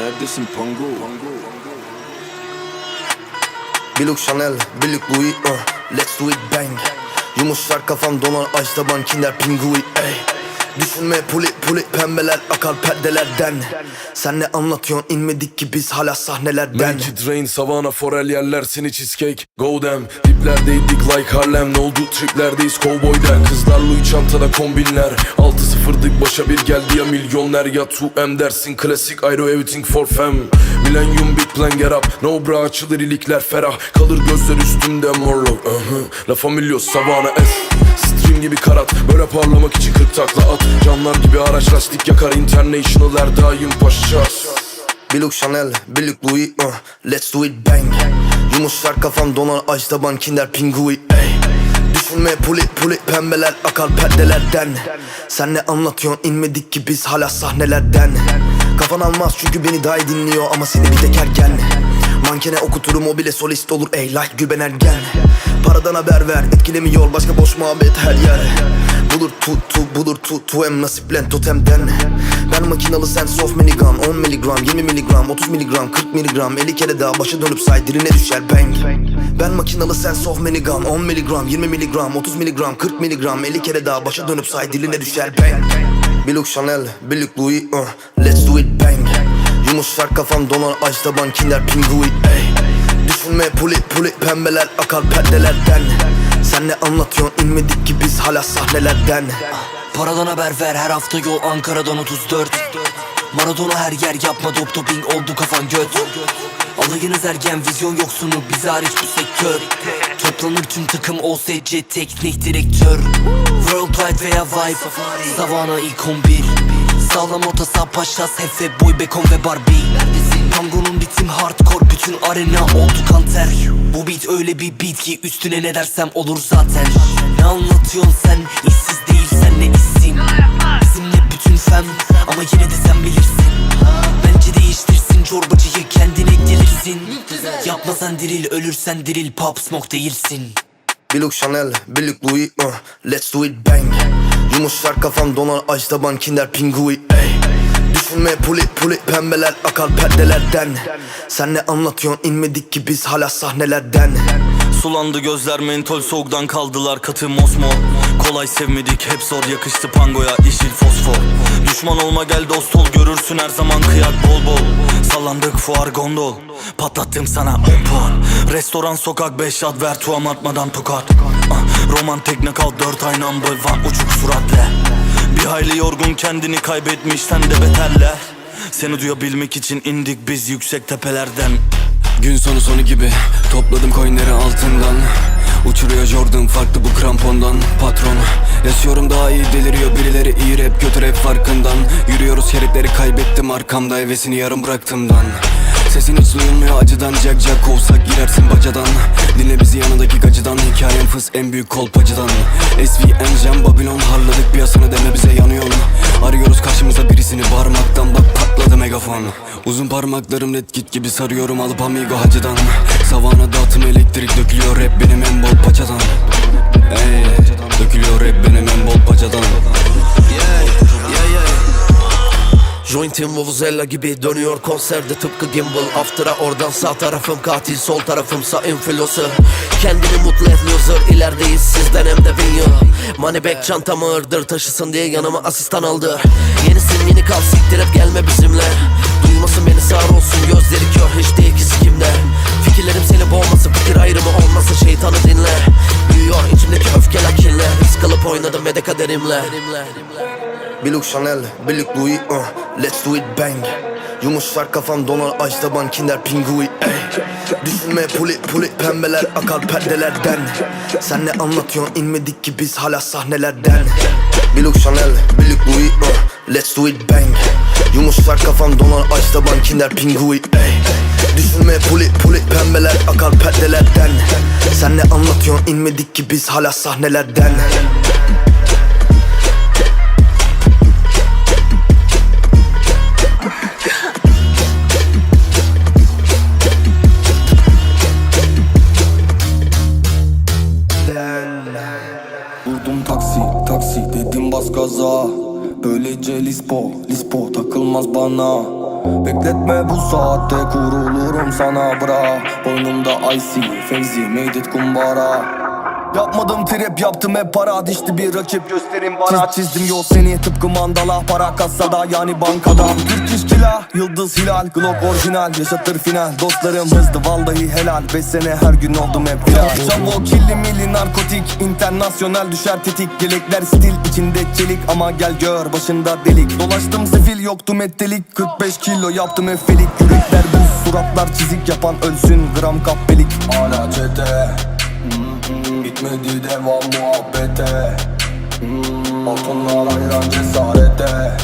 Neredesin Pango? Biluk Chanel, Biluk Louis, uh, let's do it bang Yumuşlar kafam donar aç taban kinder pingui ey Düşünme puli puli pembeler akar perdelerden. Sen ne anlatıyorsun? İnmedik ki biz hala sahnelerden. Make it rain, Savannah, Forel yerler seni cheesecake Go damn, diplerdeydik like Harlem Ne oldu? Triplerdeyiz cowboy'da Kızlar Louis çantada kombinler. 6-0'dık başa bir geldi ya milyoner. Ya 2M dersin klasik do everything for fam. Millennium big plan get up. No bra açılır ilikler ferah. Kalır gözler üstümde morlo uh -huh. La Familia Savannah S Stream gibi karat. Böyle parlamak için 40 takla at. Camlar gibi araç lastik yakar. International her daim paşa. Biluk Chanel, Biluk Louis, uh, let's do it bang. Yumuşlar kafam donar aç taban kinder pingui ey. Düşünme puli puli pembeler akar perdelerden. Sen ne anlatıyorsun? İnmedik ki biz hala sahnelerden. Kafan almaz çünkü beni daha iyi dinliyor ama seni bir tek ergen Mankene okuturum o bile solist olur ey like Gülben Ergen Paradan haber ver etkilemiyor. Başka boş muhabbet her yer. Bulur tu tu bulur tu tu em nasiplen totemden. Ben makinalı sen soft minigun 10 miligram 20 miligram 30 miligram 40 miligram 50 kere daha başa dönüp say diline düşer bang. Ben makinalı sen soft minigun 10 miligram 20 miligram 30 miligram 40 miligram 50 kere daha başa dönüp say diline düşer bang. Biluk Chanel, Biluk Louis, uh, let's do it bang. Yumuşlar kafam donar aç taban kinder pingui ey Düşünme puli puli pembeler akar perdelerden. Sen ne anlatıyorsun inmedik ki biz hala sahnelerden. Paradan haber ver her hafta yol Ankara'dan 34 Maradona her yer yapma dop doping oldu kafan göt. Alayınız ergen vizyon yoksunu biz hariç bu sektör. Toplanır tüm takım OSC teknik direktör. Worldwide veya Vibe Savana ilk 11 Sağlam orta saha paşas Hefe boy Beckham ve Barbie. Tango'nun bitim hardcore bütün arena oldu kanter. Bu beat öyle bir beat ki üstüne ne dersem olur zaten. Ne anlatıyorsun sen? İşsiz değilsen ne işsin? Bizimle bütün fem ama yine de sen bilirsin. Bence değiştirsin çorbacıyı kendine gelirsin. Yapma sen diril ölürsen diril pop smoke değilsin. Biluk Chanel, Biluk Louis, uh, let's do it bang. Yumuşlar kafam donar aç taban kinder pingui ey Düşünme puli puli pembeler akar perdelerden. Sen ne anlatıyorsun? İnmedik ki biz hala sahnelerden. Sulandı gözler mentol soğuktan kaldılar katı mosmor Kolay sevmedik hep zor yakıştı pangoya yeşil fosfor. Düşman olma gel dost ol görürsün her zaman kıyak bol bol. Sallandık fuar gondol Patlattım sana 10 puan. Restoran sokak 5 ad ver tuam atmadan tokat. Ah, Roman tekne kal 4 ay number one uçuk suratla Bir hayli yorgun kendini kaybetmiş sen de beterler Seni duyabilmek için indik biz yüksek tepelerden. Gün sonu sonu gibi topladım coinleri altından. Uçuruyor Jordan farklı bu krampondan. Patron yaşıyorum daha iyi deliriyor. Birileri iyi rap kötü rap farkından. Yürüyoruz şeritleri kaybettim arkamda hevesini yarım bıraktımdan. Sesin hiç duyulmuyor acıdan Jack Jack kovsak girersin bacadan yanındaki gacıdan Hikayem fıs en büyük kolpacıdan. SVN Jam Babylon harladık piyasını deme bize yanıyorsun Arıyoruz karşımıza birisini parmaktan bak patladı megafon. Uzun parmaklarım red git gibi sarıyorum alıp amigo hacıdan. Savana dağıtım elektrik dökülüyor rap benim en bol paçadan. Ey dökülüyor rap benim en bol paçadan Jointim Vuvuzela gibi dönüyor konserde tıpkı gimbal. After'a oradan sağ tarafım katil sol tarafımsa influencer. Kendini mutlu et loser ilerideyiz sizden hem de bin yıl Money bag çantam ağırdır taşısın diye yanıma asistan aldı. Yenisin yeni kal siktirip gelme bizimle. Duymasın beni sağır olsun gözleri kör hiç değil ki sikimde. Fikirlerim seni boğmasın fikir ayrımı olmasın şeytanı dinle. Büyüyor içimdeki öfkeler kinle Risk alıp oynadım ve de kaderimle Biluk Chanel, Biluk Louis, uh, let's do it bang. Yumuşlar kafam donar aç taban kinder pingui ey. Düşünme puli puli pembeler akar perdelerden Sen ne anlatıyorsun inmedik ki biz hala sahnelerden. Biluk Chanel, Biluk Louis, uh, let's do it bang. Yumuşlar kafam donar aç taban kinder pingui ey. Düşünme puli puli pembeler akar perdelerden Sen ne anlatıyorsun inmedik ki biz hala sahnelerden takılmaz bana. Bekletme bu saatte kurulurum sana bra. Boynumda icy Fevzi made it kumbara Yapmadım trip yaptım hep para. Dişti bir rakip gösterin bana. Çiz, Çizdim yol seni tıpkı mandala. Para kasada yani bankada. Türk işkila Yıldız hilal. Glock orijinal Yaşatır final. Dostlarım hızlı vallahi helal. Beş sene her gün oldum hep viral Çavo killi milli narkotik. İnternasyonel düşer tetik. Yelekler stil içinde çelik. Ama gel gör başında delik. Dolaştım sefil yoktu mettelik 45 kilo yaptım efelik Yürekler buz suratlar çizik yapan ölsün. Gram kahpelik Hala çete Bitmedi devam muhabbete. Altınlar ayran cesarete